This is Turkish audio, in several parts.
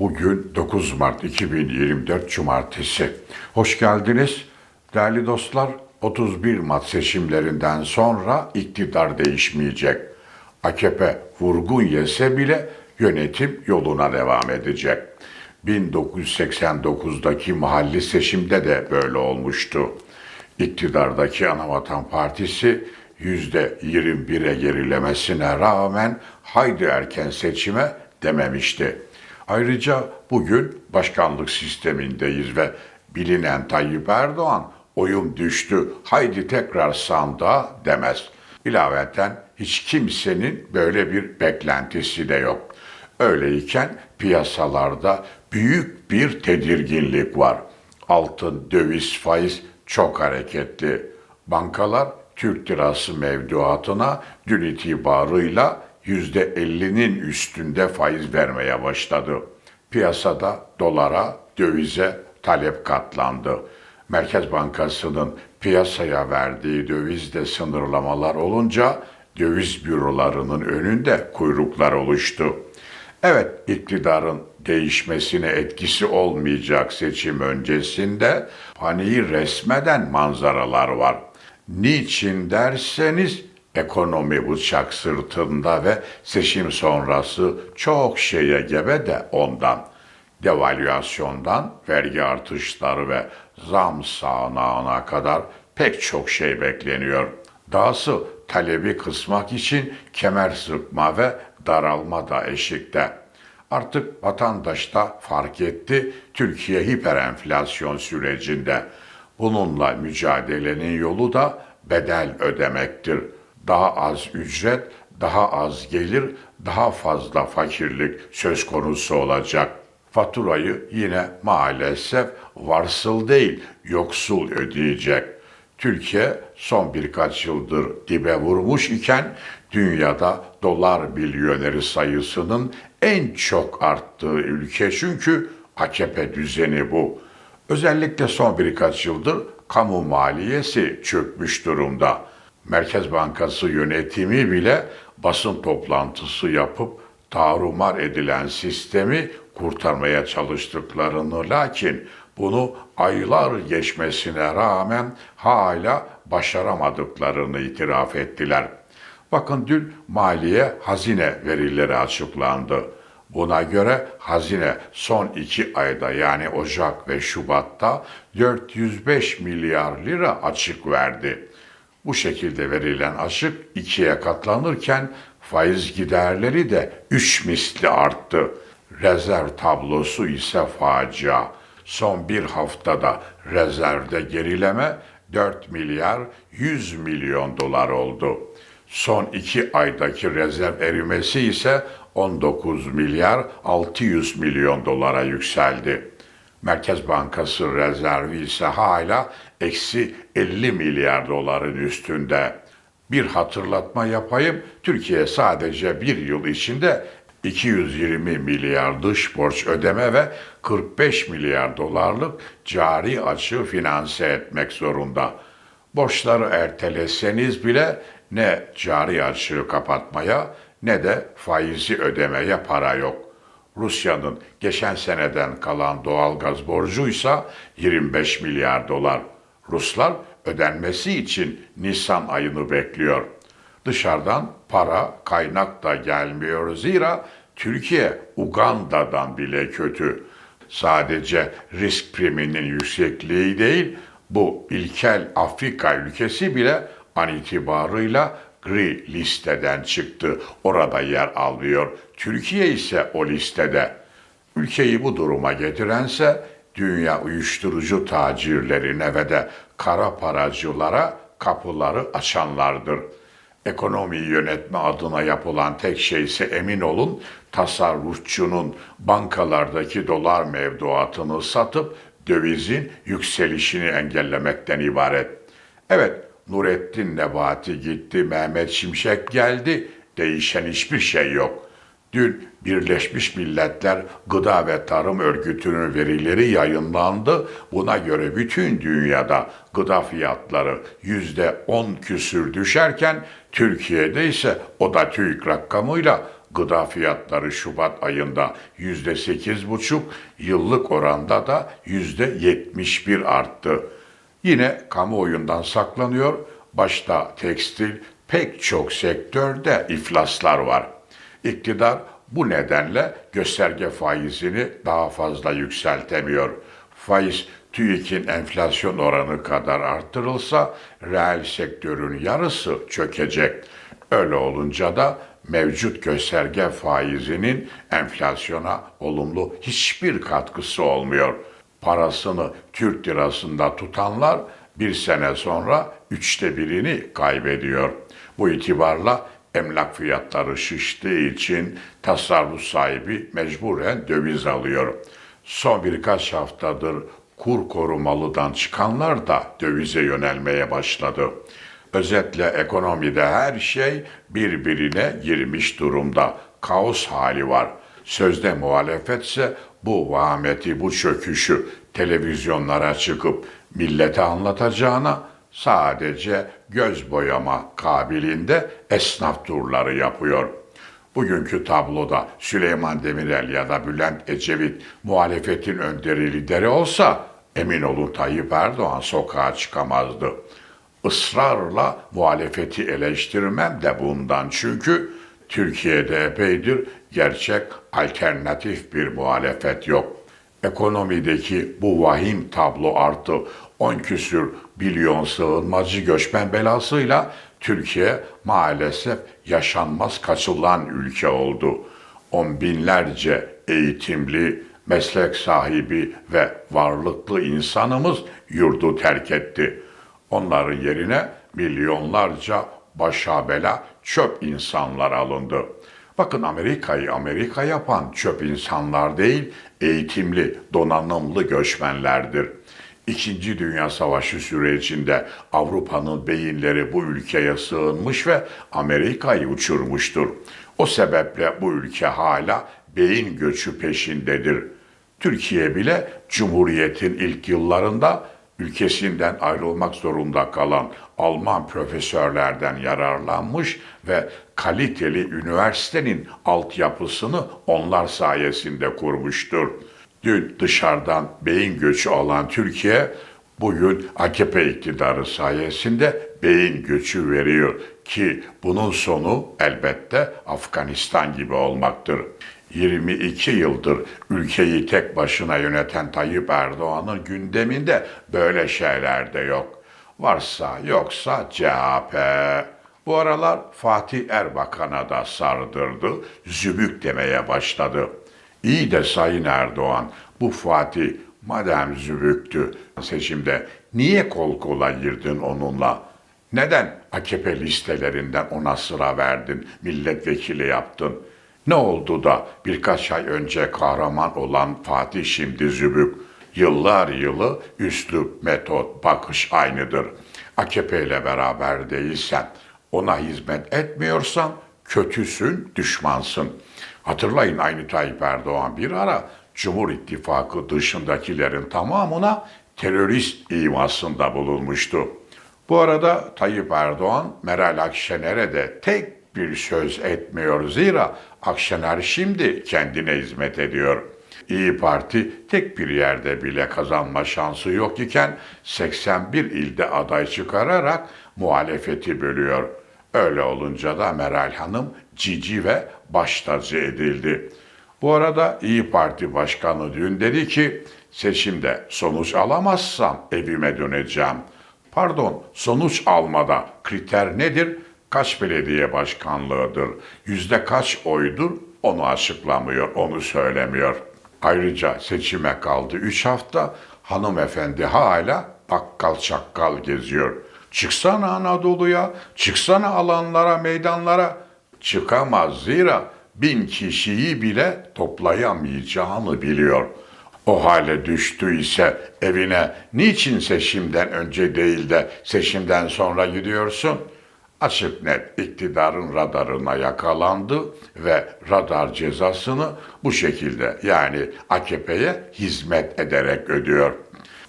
Bugün 9 Mart 2024 Cumartesi. Hoş geldiniz. Değerli dostlar, 31 Mart seçimlerinden sonra iktidar değişmeyecek. AKP vurgun yese bile yönetim yoluna devam edecek. 1989'daki mahalli seçimde de böyle olmuştu. İktidardaki Anavatan Partisi %21'e gerilemesine rağmen haydi erken seçime dememişti. Ayrıca bugün başkanlık sistemindeyiz ve bilinen Tayyip Erdoğan oyum düştü haydi tekrar sandığa demez. İlaveten hiç kimsenin böyle bir beklentisi de yok. Öyleyken piyasalarda büyük bir tedirginlik var. Altın, döviz, faiz çok hareketli. Bankalar Türk lirası mevduatına dün itibarıyla %50'nin üstünde faiz vermeye başladı. Piyasada dolara, dövize talep katlandı. Merkez Bankası'nın piyasaya verdiği dövizde sınırlamalar olunca döviz bürolarının önünde kuyruklar oluştu. Evet, iktidarın değişmesine etkisi olmayacak seçim öncesinde paniği resmeden manzaralar var. Niçin derseniz ekonomi bıçak sırtında ve seçim sonrası çok şeye gebe de ondan. Devalüasyondan vergi artışları ve zam sağanağına kadar pek çok şey bekleniyor. Dahası talebi kısmak için kemer sıkma ve daralma da eşikte. Artık vatandaş da fark etti Türkiye hiperenflasyon sürecinde. Bununla mücadelenin yolu da bedel ödemektir. Daha az ücret, daha az gelir, daha fazla fakirlik söz konusu olacak. Faturayı yine maalesef varsıl değil, yoksul ödeyecek. Türkiye son birkaç yıldır dibe vurmuş iken dünyada dolar milyoneri sayısının en çok arttığı ülke çünkü AKP düzeni bu. Özellikle son birkaç yıldır kamu maliyesi çökmüş durumda. Merkez Bankası yönetimi bile basın toplantısı yapıp tarumar edilen sistemi kurtarmaya çalıştıklarını lakin bunu aylar geçmesine rağmen hala başaramadıklarını itiraf ettiler. Bakın dün maliye hazine verileri açıklandı. Buna göre hazine son iki ayda yani Ocak ve Şubat'ta 405 milyar lira açık verdi. Bu şekilde verilen açık ikiye katlanırken faiz giderleri de üç misli arttı. Rezerv tablosu ise facia. Son bir haftada rezervde gerileme 4 milyar 100 milyon dolar oldu. Son iki aydaki rezerv erimesi ise 19 milyar 600 milyon dolara yükseldi. Merkez Bankası rezervi ise hala eksi 50 milyar doların üstünde. Bir hatırlatma yapayım, Türkiye sadece bir yıl içinde 220 milyar dış borç ödeme ve 45 milyar dolarlık cari açığı finanse etmek zorunda. Borçları erteleseniz bile ne cari açığı kapatmaya ne de faizi ödemeye para yok. Rusya'nın geçen seneden kalan doğalgaz borcuysa 25 milyar dolar. Ruslar ödenmesi için Nisan ayını bekliyor. Dışarıdan para, kaynak da gelmiyor zira Türkiye Uganda'dan bile kötü. Sadece risk priminin yüksekliği değil, bu ilkel Afrika ülkesi bile an itibarıyla gri listeden çıktı. Orada yer almıyor. Türkiye ise o listede. Ülkeyi bu duruma getirense dünya uyuşturucu tacirlerine ve de kara paracılara kapıları açanlardır. Ekonomiyi yönetme adına yapılan tek şey ise emin olun tasarrufçunun bankalardaki dolar mevduatını satıp dövizin yükselişini engellemekten ibaret. Evet, Nurettin Nebati gitti, Mehmet Şimşek geldi. Değişen hiçbir şey yok. Dün Birleşmiş Milletler Gıda ve Tarım Örgütü'nün verileri yayınlandı. Buna göre bütün dünyada gıda fiyatları yüzde on küsür düşerken Türkiye'de ise o da TÜİK rakamıyla gıda fiyatları Şubat ayında yüzde sekiz buçuk, yıllık oranda da yüzde yetmiş bir arttı. Yine kamuoyundan saklanıyor, başta tekstil pek çok sektörde iflaslar var. İktidar bu nedenle gösterge faizini daha fazla yükseltemiyor. Faiz TÜİK'in enflasyon oranı kadar arttırılsa reel sektörün yarısı çökecek. Öyle olunca da mevcut gösterge faizinin enflasyona olumlu hiçbir katkısı olmuyor. Parasını Türk lirasında tutanlar bir sene sonra üçte birini kaybediyor. Bu itibarla emlak fiyatları şiştiği için tasarruf sahibi mecburen döviz alıyor. Son birkaç haftadır kur korumalıdan çıkanlar da dövize yönelmeye başladı. Özetle ekonomide her şey birbirine girmiş durumda. Kaos hali var. Sözde muhalefetse bu vahameti, bu çöküşü televizyonlara çıkıp millete anlatacağına sadece göz boyama kabiliğinde esnaf turları yapıyor. Bugünkü tabloda Süleyman Demirel ya da Bülent Ecevit muhalefetin önderi lideri olsa emin olun Tayyip Erdoğan sokağa çıkamazdı. Israrla muhalefeti eleştirmem de bundan çünkü Türkiye'de epeydir gerçek alternatif bir muhalefet yok. Ekonomideki bu vahim tablo artı 10 küsür milyon sığınmacı göçmen belasıyla Türkiye maalesef yaşanmaz kaçılan ülke oldu. On binlerce eğitimli, meslek sahibi ve varlıklı insanımız yurdu terk etti. Onların yerine milyonlarca başa bela çöp insanlar alındı. Bakın Amerika'yı Amerika yapan çöp insanlar değil, eğitimli, donanımlı göçmenlerdir. İkinci Dünya Savaşı sürecinde Avrupa'nın beyinleri bu ülkeye sığınmış ve Amerika'yı uçurmuştur. O sebeple bu ülke hala beyin göçü peşindedir. Türkiye bile Cumhuriyet'in ilk yıllarında ülkesinden ayrılmak zorunda kalan Alman profesörlerden yararlanmış ve kaliteli üniversitenin altyapısını onlar sayesinde kurmuştur. Dün dışarıdan beyin göçü alan Türkiye bugün AKP iktidarı sayesinde beyin göçü veriyor ki bunun sonu elbette Afganistan gibi olmaktır. 22 yıldır ülkeyi tek başına yöneten Tayyip Erdoğan'ın gündeminde böyle şeyler de yok. Varsa yoksa CHP. Bu aralar Fatih Erbakan'a da sardırdı, zübük demeye başladı. İyi de Sayın Erdoğan, bu Fatih madem zübüktü seçimde niye kol kola girdin onunla? Neden AKP listelerinden ona sıra verdin, milletvekili yaptın? Ne oldu da birkaç ay önce kahraman olan Fatih şimdi zübük? Yıllar yılı üslup, metot, bakış aynıdır. AKP ile beraber değilsen, ona hizmet etmiyorsan kötüsün, düşmansın. Hatırlayın aynı Tayyip Erdoğan bir ara Cumhur İttifakı dışındakilerin tamamına terörist imasında bulunmuştu. Bu arada Tayyip Erdoğan Meral Akşener'e de tek bir söz etmiyor zira Akşener şimdi kendine hizmet ediyor. İyi Parti tek bir yerde bile kazanma şansı yok iken 81 ilde aday çıkararak muhalefeti bölüyor. Öyle olunca da Meral Hanım cici ve baş tacı edildi. Bu arada İyi Parti Başkanı dün dedi ki seçimde sonuç alamazsam evime döneceğim. Pardon sonuç almada kriter nedir? Kaç belediye başkanlığıdır? Yüzde kaç oydur? Onu açıklamıyor, onu söylemiyor. Ayrıca seçime kaldı 3 hafta. Hanımefendi hala bakkal çakkal geziyor. Çıksana Anadolu'ya, çıksana alanlara, meydanlara. Çıkamaz zira bin kişiyi bile toplayamayacağını biliyor. O hale düştüyse evine niçin seçimden önce değil de seçimden sonra gidiyorsun? Açık net iktidarın radarına yakalandı ve radar cezasını bu şekilde yani AKP'ye hizmet ederek ödüyor.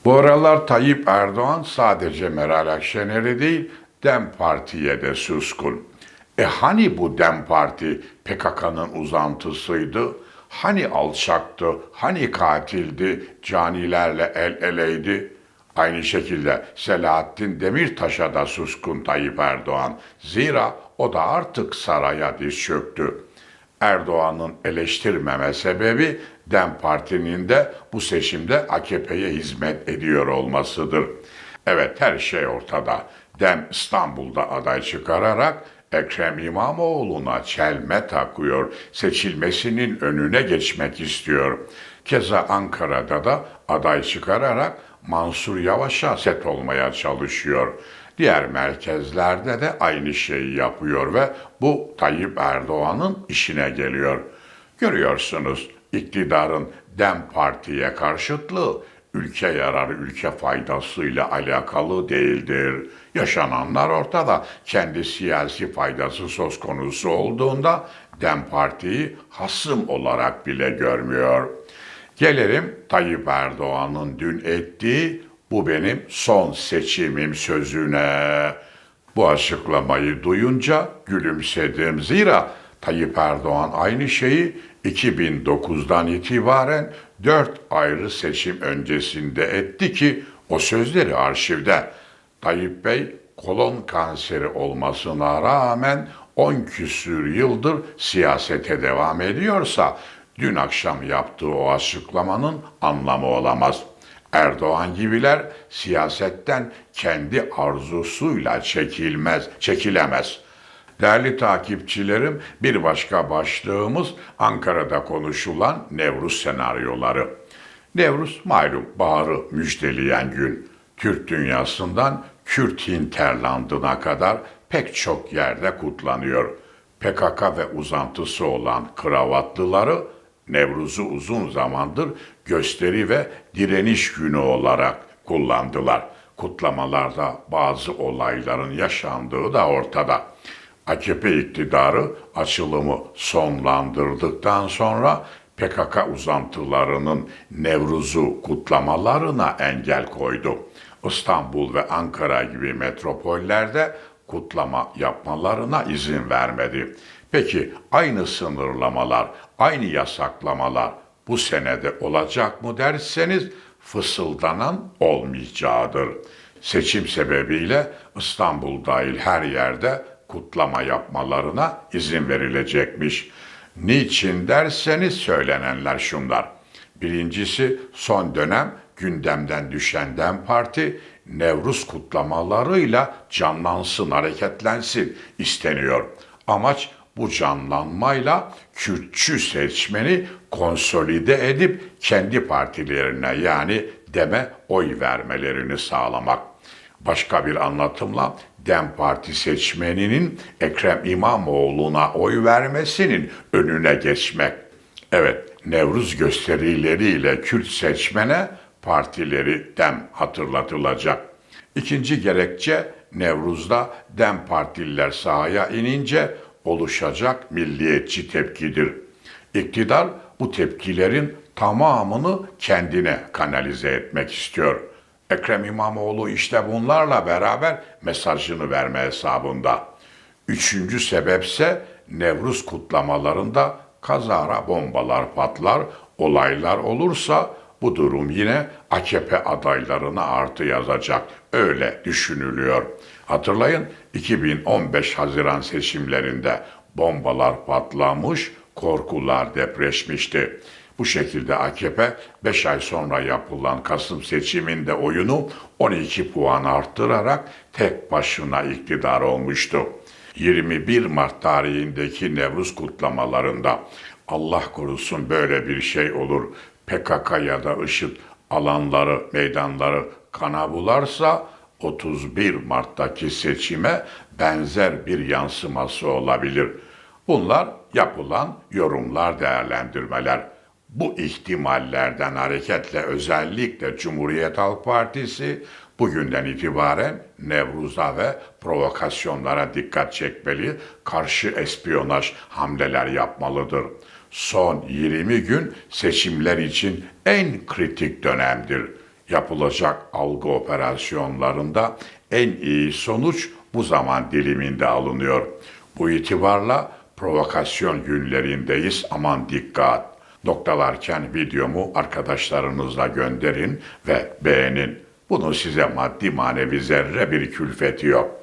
Bu aralar Tayyip Erdoğan sadece Meral Akşener'e değil DEM Parti'ye de suskun. E hani bu Dem Parti PKK'nın uzantısıydı? Hani alçaktı? Hani katildi? Canilerle el eleydi? Aynı şekilde Selahattin Demirtaş'a da suskun Tayyip Erdoğan. Zira o da artık saraya diz çöktü. Erdoğan'ın eleştirmeme sebebi DEM Parti'nin de bu seçimde AKP'ye hizmet ediyor olmasıdır. Evet her şey ortada. DEM İstanbul'da aday çıkararak Ekrem İmamoğlu'na çelme takıyor, seçilmesinin önüne geçmek istiyor. Keza Ankara'da da aday çıkararak Mansur Yavaş'a set olmaya çalışıyor. Diğer merkezlerde de aynı şeyi yapıyor ve bu Tayyip Erdoğan'ın işine geliyor. Görüyorsunuz iktidarın DEM Parti'ye karşıtlığı ülke yararı, ülke faydasıyla alakalı değildir. Yaşananlar ortada. Kendi siyasi faydası söz konusu olduğunda DEM Parti'yi hasım olarak bile görmüyor. Gelelim Tayyip Erdoğan'ın dün ettiği bu benim son seçimim sözüne. Bu açıklamayı duyunca gülümsedim. Zira Tayyip Erdoğan aynı şeyi 2009'dan itibaren dört ayrı seçim öncesinde etti ki o sözleri arşivde. Tayyip Bey kolon kanseri olmasına rağmen 10 küsür yıldır siyasete devam ediyorsa dün akşam yaptığı o açıklamanın anlamı olamaz. Erdoğan gibiler siyasetten kendi arzusuyla çekilmez, çekilemez. Değerli takipçilerim, bir başka başlığımız Ankara'da konuşulan Nevruz senaryoları. Nevruz malum baharı müjdeleyen gün. Türk dünyasından Kürt hinterlandına kadar pek çok yerde kutlanıyor. PKK ve uzantısı olan kravatlıları Nevruz'u uzun zamandır gösteri ve direniş günü olarak kullandılar. Kutlamalarda bazı olayların yaşandığı da ortada. AKP iktidarı açılımı sonlandırdıktan sonra PKK uzantılarının Nevruz'u kutlamalarına engel koydu. İstanbul ve Ankara gibi metropollerde kutlama yapmalarına izin vermedi. Peki aynı sınırlamalar, aynı yasaklamalar bu senede olacak mı derseniz fısıldanan olmayacağıdır. Seçim sebebiyle İstanbul dahil her yerde kutlama yapmalarına izin verilecekmiş. Niçin derseniz söylenenler şunlar. Birincisi son dönem gündemden düşen DEM Parti Nevruz kutlamalarıyla canlansın, hareketlensin isteniyor. Amaç bu canlanmayla Kürtçü seçmeni konsolide edip kendi partilerine yani deme oy vermelerini sağlamak. Başka bir anlatımla DEM Parti seçmeninin Ekrem İmamoğlu'na oy vermesinin önüne geçmek. Evet, Nevruz gösterileriyle Kürt seçmene partileri DEM hatırlatılacak. İkinci gerekçe Nevruz'da DEM partililer sahaya inince oluşacak milliyetçi tepkidir. İktidar bu tepkilerin tamamını kendine kanalize etmek istiyor. Ekrem İmamoğlu işte bunlarla beraber mesajını verme hesabında. Üçüncü sebepse Nevruz kutlamalarında kazara bombalar patlar, olaylar olursa bu durum yine AKP adaylarına artı yazacak. Öyle düşünülüyor. Hatırlayın 2015 Haziran seçimlerinde bombalar patlamış, korkular depreşmişti. Bu şekilde AKP 5 ay sonra yapılan Kasım seçiminde oyunu 12 puan arttırarak tek başına iktidar olmuştu. 21 Mart tarihindeki Nevruz kutlamalarında Allah korusun böyle bir şey olur. PKK ya da IŞİD alanları, meydanları kana bularsa 31 Mart'taki seçime benzer bir yansıması olabilir. Bunlar yapılan yorumlar, değerlendirmeler. Bu ihtimallerden hareketle özellikle Cumhuriyet Halk Partisi bugünden itibaren Nevruz'a ve provokasyonlara dikkat çekmeli, karşı espiyonaj hamleler yapmalıdır. Son 20 gün seçimler için en kritik dönemdir. Yapılacak algı operasyonlarında en iyi sonuç bu zaman diliminde alınıyor. Bu itibarla provokasyon günlerindeyiz aman dikkat. Noktalarken videomu arkadaşlarınızla gönderin ve beğenin. Bunun size maddi manevi zerre bir külfeti yok.